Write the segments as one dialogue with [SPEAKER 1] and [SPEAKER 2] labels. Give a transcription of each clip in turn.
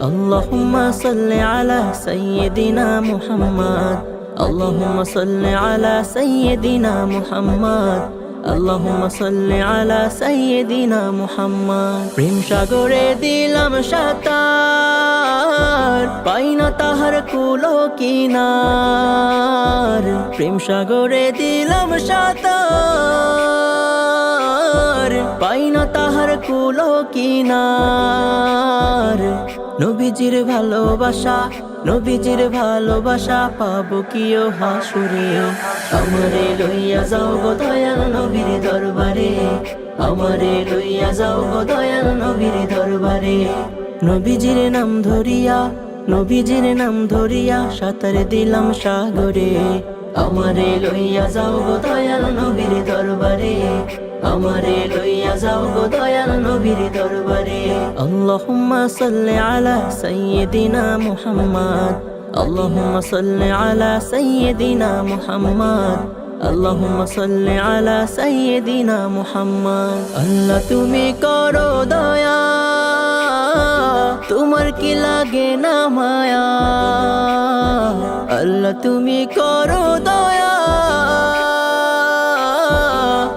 [SPEAKER 1] আল্লাহুম্মা সাল্লি আলা সাইয়্যিদিনা মুহাম্মদ। আল্লাহুম্মা সাল্লি আলা সাইয়্যিদিনা মুহাম্মদ। আল্লাহুম্মা সাল্লি আলা সাইয়্যিদিনা মুহাম্মদ। প্রেম সাগরে দিলাম সাতার, পাই না তাহার কুলো কিনার। প্রেম সাগরে দিলাম সাতার, পাই না তাহার কুলো কিনার। নবীজির ভালোবাসা নবীজির ভালোবাসা পাবো কিও হাসুরে? আমারে লইয়া যাও গো দয়াল নবীর দরবারে, আমারে লইয়া যাও গো দয়াল নবীর দরবারে। নবীজির নাম ধরিয়া, নবীজির নাম ধরিয়া সাঁতার দিলাম সাগরে। আমারে লইয়া যাও গো দয়াল নবীর দরবারে। আমারে লইয়া যাও গো দয়াল নবীর দরবারে। আল্লাহুম্মা সাল্লি আলা সাইয়্যিদিনা মুহাম্মদ। আল্লাহুম্মা সাল্লি আলা সাইয়্যিদিনা মুহাম্মদ। আল্লাহুম্মা সাল্লি আলা সাইয়্যিদিনা মুহাম্মদ। আল্লাহ তুমি করো দয়া, তোমার কি লাগে না মায়া? আল্লাহ তুমি করো দয়া।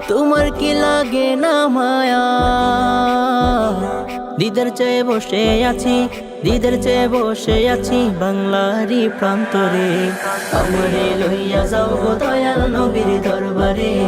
[SPEAKER 1] তোমার কি লাগে না মায়া? দিদার চেয়ে বসে আছি, দিদার চেয়ে বসে আছি বাংলারই প্রান্তরে। আমারে লইয়া যাও দয়াল নবীর দরবারে।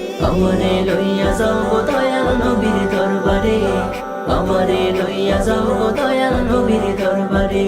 [SPEAKER 1] আমারে লইয়া যাও গো দয়াল নবীর দরবারে। আমারে লইয়া যাও গো দয়াল নবীর দরবারে।